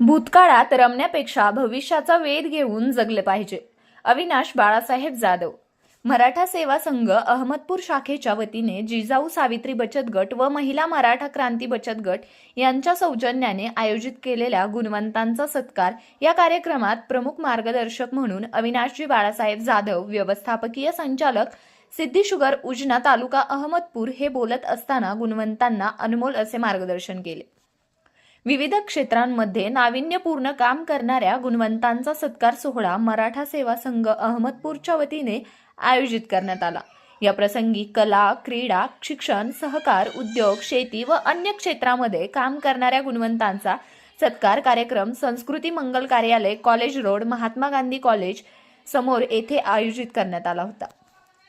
भूतकाळात रमण्यापेक्षा भविष्याचा वेध घेऊन जगले पाहिजे. अविनाश बाळासाहेब जाधव. मराठा सेवा संघ अहमदपूर शाखेच्या वतीने जिजाऊ सावित्री बचत गट व महिला मराठा क्रांती बचत गट यांच्या सौजन्याने आयोजित केलेल्या गुणवंतांचा सत्कार या कार्यक्रमात प्रमुख मार्गदर्शक म्हणून अविनाशजी बाळासाहेब जाधव व्यवस्थापकीय संचालक सिद्धी शुगर उजना तालुका अहमदपूर हे बोलत असताना गुणवंतांना अनमोल असे मार्गदर्शन केले. विविध क्षेत्रांमध्ये नाविन्यपूर्ण काम करणाऱ्या गुणवंतांचा सत्कार सोहळा मराठा सेवा संघ अहमदपूरच्या वतीने आयोजित करण्यात आला. या प्रसंगी कला क्रीडा शिक्षण सहकार उद्योग शेती व अन्य क्षेत्रामध्ये काम करणाऱ्या गुणवंतांचा सत्कार कार्यक्रम संस्कृती मंगल कार्यालय college road Mahatma Gandhi college समोर येथे आयोजित करण्यात आला होता.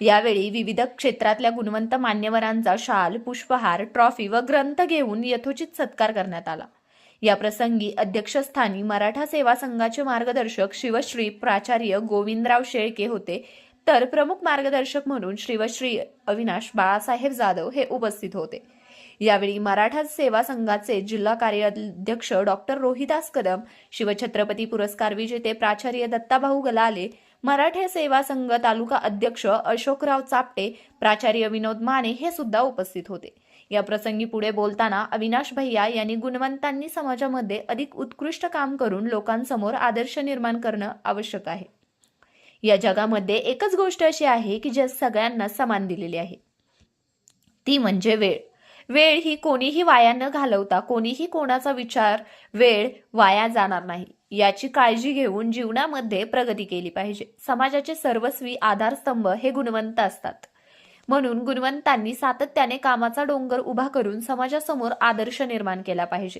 यावेळी विविध क्षेत्रातल्या गुणवंत मान्यवरांचा शाल पुष्पहार ट्रॉफी व ग्रंथ घेऊन यथोचित सत्कार करण्यात आला. या प्रसंगी अध्यक्षस्थानी मराठा सेवा संघाचे मार्गदर्शक शिवश्री प्राचार्य गोविंदराव शेळके होते. तर प्रमुख मार्गदर्शक म्हणून शिवश्री अविनाश बाळासाहेब जाधव हे उपस्थित होते. यावेळी मराठा सेवा संघाचे जिल्हा कार्याध्यक्ष डॉक्टर रोहिदास कदम शिवछत्रपती पुरस्कार विजेते प्राचार्य दत्ताभाऊ गलाले मराठा सेवा संघ तालुका अध्यक्ष अशोकराव चापटे प्राचार्य विनोद माने हे सुद्धा उपस्थित होते. या प्रसंगी पुढे बोलताना अविनाश भैया यांनी गुणवंतांनी समाजामध्ये अधिक उत्कृष्ट काम करून लोकांसमोर आदर्श निर्माण करणं आवश्यक आहे. या जगामध्ये एकच गोष्ट अशी आहे की ज्या सगळ्यांना समान दिलेली आहे. ती म्हणजे वेळ. वेळ ही कोणीही वाया न घालवता कोणीही कोणाचा विचार वेळ वाया जाणार नाही. याची काळजी घेऊन जीवनामध्ये प्रगती केली पाहिजे. समाजाचे सर्वस्वी आधारस्तंभ हे गुणवंत असतात. म्हणून गुणवंतांनी सातत्याने कामाचा डोंगर उभा करून समाजासमोर आदर्श निर्माण केला पाहिजे.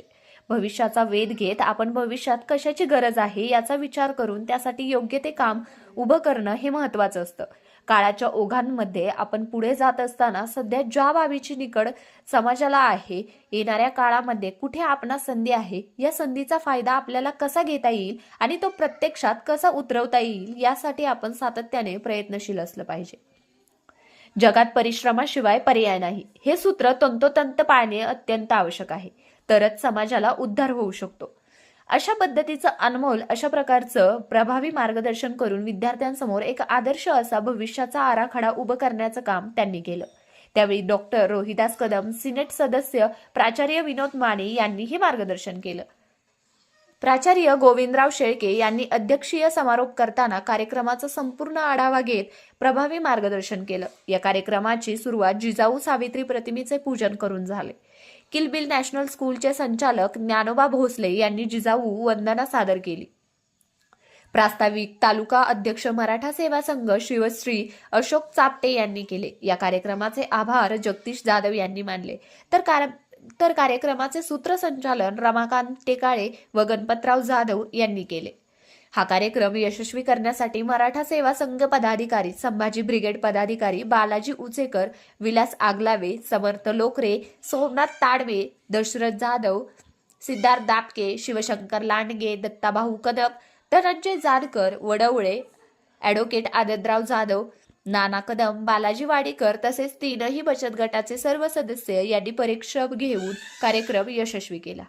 भविष्याचा वेध घेत आपण भविष्यात कशाची गरज आहे याचा विचार करून त्यासाठी योग्य ते काम उभं करणं हे महत्वाचं असतं. काळाच्या ओघांमध्ये आपण पुढे जात असताना सध्या ज्या बाबीची निकड समाजाला आहे येणाऱ्या काळामध्ये कुठे आपणास संधी आहे या संधीचा फायदा आपल्याला कसा घेता येईल आणि तो प्रत्यक्षात कसा उतरवता येईल यासाठी आपण सातत्याने प्रयत्नशील असलं पाहिजे. जगात परिश्रमाशिवाय पर्याय नाही. हे सूत्र तंतोतंत पाळणे अत्यंत आवश्यक आहे. तरच समाजाला उद्धार होऊ शकतो. अशा पद्धतीचं अनमोल अशा प्रकारचं प्रभावी मार्गदर्शन करून विद्यार्थ्यांसमोर एक आदर्श असा भविष्याचा आराखडा उभं करण्याचं काम त्यांनी केलं. त्यावेळी डॉक्टर रोहिदास कदम सिनेट सदस्य प्राचार्य विनोद माने यांनीही मार्गदर्शन केलं. प्राचार्य गोविंदराव शेळके यांनी अध्यक्षीय समारोप करताना कार्यक्रमाचा संपूर्ण आढावा घेत प्रभावी मार्गदर्शन केलं. या कार्यक्रमाची सुरुवात जिजाऊ सावित्री प्रतिमेचे पूजन करून झाले. किलबिल नॅशनल स्कूलचे संचालक ज्ञानोबा भोसले यांनी जिजाऊ वंदना सादर केली. प्रास्ताविक तालुका अध्यक्ष मराठा सेवा संघ शिवश्री अशोक चापटे यांनी केले. या कार्यक्रमाचे आभार जगदीश जाधव यांनी मानले. तर तर कार्यक्रमाचे सूत्रसंचालन रमाकांत टेकाळे व गणपतराव जाधव यांनी केले. हा कार्यक्रम यशस्वी करण्यासाठी मराठा सेवा संघ पदाधिकारी संभाजी ब्रिगेड पदाधिकारी बालाजी उचेकर विलास आगलावे समर्थ लोकरे सोमनाथ ताडवे दशरथ जाधव सिद्धार्थ दापके शिवशंकर लांडगे दत्ताभाऊ कदम धनंजय जानकर वडवळे ॲडव्होकेट आदतराव जाधव नाना कदम बालाजी वाडीकर तसेच तीनही बचत गटाचे सर्व सदस्य यांनी परीक्षा घेऊन कार्यक्रम यशस्वी केला.